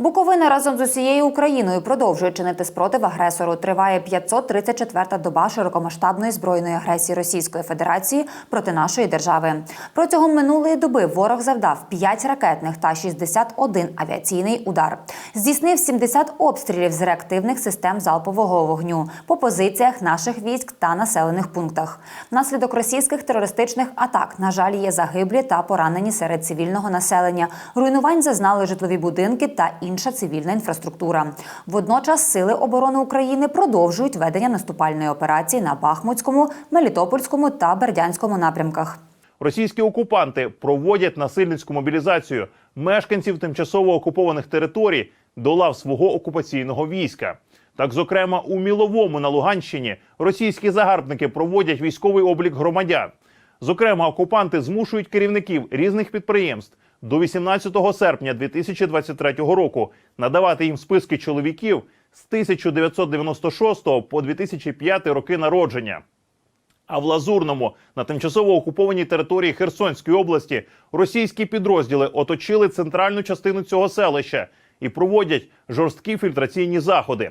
Буковина разом з усією Україною продовжує чинити спротив агресору. Триває 534-та доба широкомасштабної збройної агресії Російської Федерації проти нашої держави. Протягом минулої доби ворог завдав 5 ракетних та 61 авіаційний удар. Здійснив 70 обстрілів з реактивних систем залпового вогню по позиціях наших військ та населених пунктах. Внаслідок російських терористичних атак, на жаль, є загиблі та поранені серед цивільного населення. Руйнувань зазнали житлові будинки та інша цивільна інфраструктура. Водночас сили оборони України продовжують ведення наступальної операції на Бахмутському, Мелітопольському та Бердянському напрямках. Російські окупанти проводять насильницьку мобілізацію мешканців тимчасово окупованих територій до лав свого окупаційного війська. Так, зокрема, у Міловому на Луганщині російські загарбники проводять військовий облік громадян. Зокрема, окупанти змушують керівників різних підприємств до 18 серпня 2023 року надавати їм списки чоловіків з 1996 по 2005 роки народження. А в Лазурному на тимчасово окупованій території Херсонської області російські підрозділи оточили центральну частину цього селища і проводять жорсткі фільтраційні заходи.